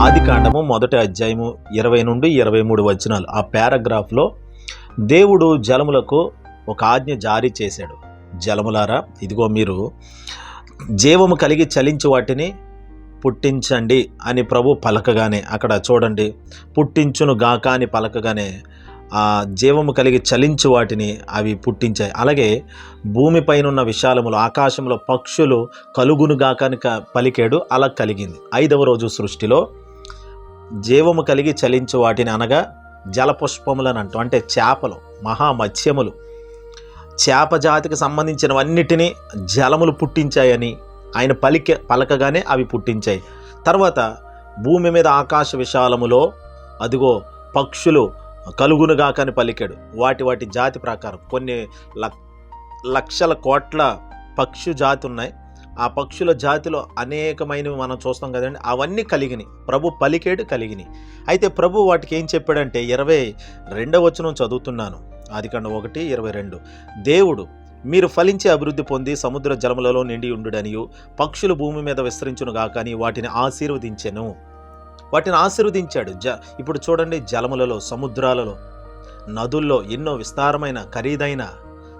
ఆది కాండము మొదటి అధ్యాయము ఇరవై నుండి ఇరవై మూడు వచనాలు. ఆ పారాగ్రాఫ్లో దేవుడు జలములకు ఒక ఆజ్ఞ జారీ చేశాడు. జలములారా ఇదిగో మీరు జీవము కలిగి చలించి వాటిని పుట్టించండి అని ప్రభు పలకగానే అక్కడ చూడండి పుట్టించును గాక అని పలకగానే ఆ జీవము కలిగి చలించు వాటిని అవి పుట్టించాయి. అలాగే భూమిపైన ఉన్న విశాలములు ఆకాశంలో పక్షులు కలుగునుగాక అని క- పలికాడు అలా కలిగింది. ఐదవ రోజు సృష్టిలో జీవము కలిగి చలించు వాటిని అనగా జలపుష్పములను అంటూ అంటే చేపలు మహామత్స్యములు. చేప జాతికి సంబంధించినవన్నిటినీ జలములు పుట్టించాయని ఆయన పలిక పలకగానే అవి పుట్టించాయి. తర్వాత భూమి మీద ఆకాశ విశాలములో అదిగో పక్షులు కలుగునుగాకని పలికాడు. వాటి వాటి జాతి ప్రకారం కొన్ని లక్ లక్షల కోట్ల పక్షు జాతి ఉన్నాయి ఆ పక్షుల జాతిలో అనేకమైనవి మనం చూస్తాం కదండి. అవన్నీ కలిగినాయి. ప్రభు పలికేడు కలిగినాయి. అయితే ప్రభు వాటికి ఏం చెప్పాడంటే ఇరవై రెండవ వచనం చదువుతున్నాను. ఆదికాండ ఒకటి ఇరవై రెండు. దేవుడు మీరు ఫలించి అభివృద్ధి పొంది సముద్ర జలములలో నిండి ఉండుడనియు పక్షులు భూమి మీద విస్తరించును కానీ వాటిని ఆశీర్వదించెను. వాటిని ఆశీర్వదించాడు. జ ఇప్పుడు చూడండి జలములలో సముద్రాలలో నదుల్లో ఎన్నో విస్తారమైన ఖరీదైన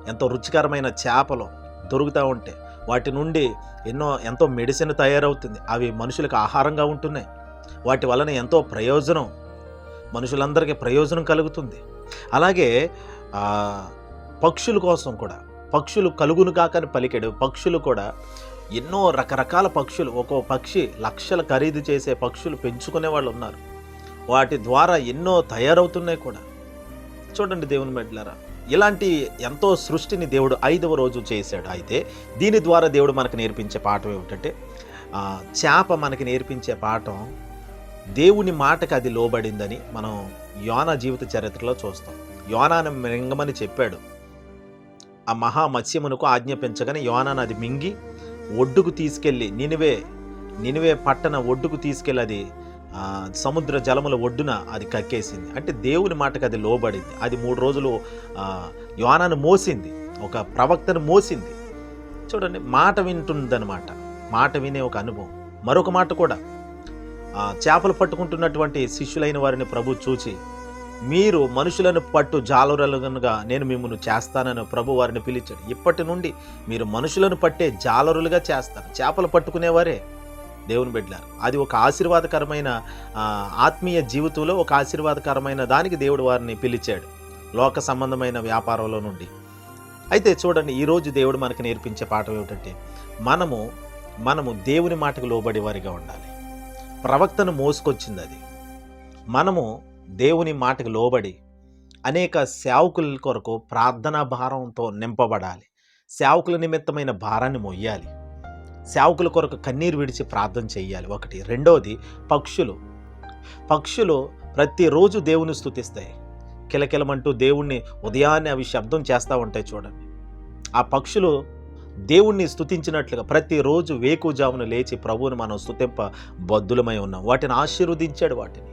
ఎంతో రుచికరమైన చేపలు దొరుకుతూ ఉంటాయి వాటి నుండి ఎన్నో ఎంతో మెడిసిన్ తయారవుతుంది. అవి మనుషులకు ఆహారంగా ఉంటున్నాయి. వాటి వలన ఎంతో ప్రయోజనం మనుషులందరికీ ప్రయోజనం కలుగుతుంది. అలాగే పక్షుల కోసం కూడా పక్షులు కలుగును కాకని పలికాడు. పక్షులు కూడా ఎన్నో రకరకాల పక్షులు ఒక్కో పక్షి లక్షల ఖరీదు చేసే పక్షులు పెంచుకునే వాళ్ళు ఉన్నారు. వాటి ద్వారా ఎన్నో తయారవుతున్నాయి కూడా. చూడండి దేవుని మెడ్లరా ఇలాంటి ఎంతో సృష్టిని దేవుడు ఐదవ రోజు చేశాడు. అయితే దీని ద్వారా దేవుడు మనకు నేర్పించే పాఠం ఏమిటంటే చేప మనకి నేర్పించే పాఠం దేవుని మాటకు అది లోబడిందని మనం యోనా జీవిత చరిత్రలో చూస్తాం. యోనాను మింగమని చెప్పాడు. ఆ మహా మత్స్యమునకు ఆజ్ఞాపించగానే యోనాను అది మింగి ఒడ్డుకు తీసుకెళ్ళి నినివే నినివే పట్టణ ఒడ్డుకు తీసుకెళ్ళి అది సముద్ర జలముల ఒడ్డున అది కక్కేసింది. అంటే దేవుని మాటకు అది లోబడింది. అది మూడు రోజులు యోనాను మోసింది. ఒక ప్రవక్తను మోసింది. చూడండి మాట వింటుందన్నమాట. మాట వినే ఒక అనుభవం. మరొక మాట కూడా. చేపలు పట్టుకుంటున్నటువంటి శిష్యులైన వారిని ప్రభు చూచి మీరు మనుషులను పట్టు జాలరులుగా నేను మిమ్మల్ని చేస్తానని ప్రభు వారిని పిలిచాడు. ఇప్పటి నుండి మీరు మనుషులను పట్టే జాలరులుగా చేస్తారు. చేపలు పట్టుకునేవారే. దేవుని బిడ్డలారు. అది ఒక ఆశీర్వాదకరమైన ఆత్మీయ జీవితంలో ఒక ఆశీర్వాదకరమైన దానికి దేవుడు వారిని పిలిచాడు. లోక సంబంధమైన వ్యాపారంలో నుండి. అయితే చూడండి ఈరోజు దేవుడు మనకు నేర్పించే పాఠం ఏమిటంటే మనము మనము దేవుని మాటకు లోబడి వారిగా ఉండాలి. ప్రవక్తను మోసుకొచ్చింది అది. మనము దేవుని మాటకు లోబడి అనేక సేవకుల కొరకు ప్రార్థనా భారంతో నింపబడాలి. సేవకుల నిమిత్తమైన భారాన్ని మొయ్యాలి. సేవకుల కొరకు కన్నీరు విడిచి ప్రార్థన చేయాలి. ఒకటి. రెండవది పక్షులు. పక్షులు ప్రతిరోజు దేవుని స్థుతిస్తాయి కిలకిలమంటూ దేవుణ్ణి ఉదయాన్నే అవి శబ్దం చేస్తూ ఉంటాయి చూడండి. ఆ పక్షులు దేవుణ్ణి స్థుతించినట్లుగా ప్రతిరోజు వేకుజామును లేచి ప్రభువుని మనం స్థుతింప బద్దులమై ఉన్నాం. వాటిని ఆశీర్వదించాడు వాటిని.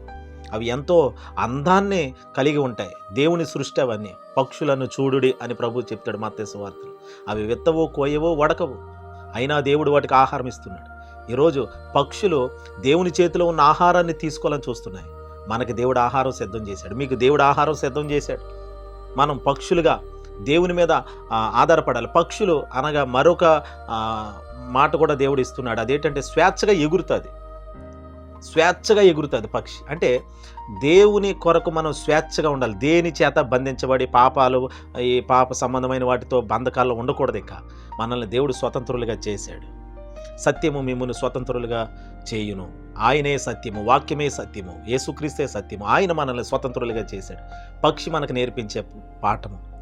అవి ఎంతో అందాన్ని కలిగి ఉంటాయి. దేవుని సృష్టి అవన్నీ. పక్షులను చూడుడి అని ప్రభు చెప్తాడు మత్తేసు వార్తలు. అవి విత్తవో కోయవో వడకవు. అయినా దేవుడు వాటికి ఆహారం ఇస్తున్నాడు. ఈరోజు పక్షులు దేవుని చేతిలో ఉన్న ఆహారాన్ని తీసుకోవాలని చూస్తున్నాయి. మనకి దేవుడు ఆహారం సిద్ధం చేశాడు. మీకు దేవుడు ఆహారం సిద్ధం చేశాడు. మనం పక్షులుగా దేవుని మీద ఆధారపడాలి. పక్షులు అనగా మరొక మాట కూడా దేవుడు ఇస్తున్నాడు. అదేంటంటే స్వేచ్ఛగా ఎగురుతుంది. స్వేచ్ఛగా ఎగురుతుంది పక్షి. అంటే దేవుని కొరకు మనం స్వేచ్ఛగా ఉండాలి. దేని చేత బంధించబడి పాపాలు ఈ పాప సంబంధమైన వాటితో బంధకాల్లో ఉండకూడదు ఇంకా. మనల్ని దేవుడు స్వతంత్రులుగా చేశాడు. సత్యము మిమ్మల్ని స్వతంత్రులుగా చేయును. ఆయనే సత్యము వాక్యమే సత్యము యేసుక్రీస్తే సత్యము. ఆయన మనల్ని స్వతంత్రులుగా చేశాడు. పక్షి మనకు నేర్పించే పాఠము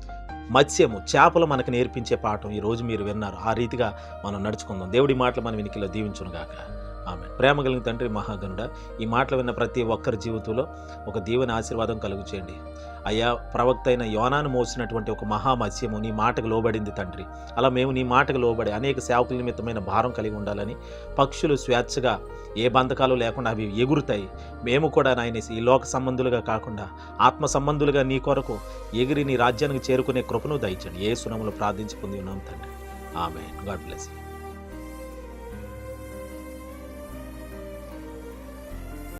మత్స్యము చేపలు మనకు నేర్పించే పాఠం ఈరోజు మీరు విన్నారు. ఆ రీతిగా మనం నడుచుకుందాం. దేవుడి మాటలు మన వెనికిలో దీవించును గాక ఆమె ప్రేమ కలిగిన తండ్రి మహాగనుడ ఈ మాటలు విన్న ప్రతి ఒక్కరి జీవితంలో ఒక దీవెన ఆశీర్వాదం కలుగు చేయండి. అయ్యా ప్రవక్త అయిన యోనాను మోసినటువంటి ఒక మహామత్స్యము నీ మాటకు లోబడింది తండ్రి. అలా మేము నీ మాటకు లోబడి అనేక సేవకుల నిమిత్తమైన భారం కలిగి ఉండాలని పక్షులు స్వేచ్ఛగా ఏ బంధకాలు లేకుండా అవి ఎగురుతాయి. మేము కూడా నాయన ఈ లోక సంబంధులుగా కాకుండా ఆత్మ సంబంధులుగా నీ కొరకు ఎగిరి నీ రాజ్యానికి చేరుకునే కృపను దయచండి ఏ సునములు ప్రార్థించి పొంది ఉన్నాం తండ్రి. ఆమె గాడ్ బ్లెస్ యూ.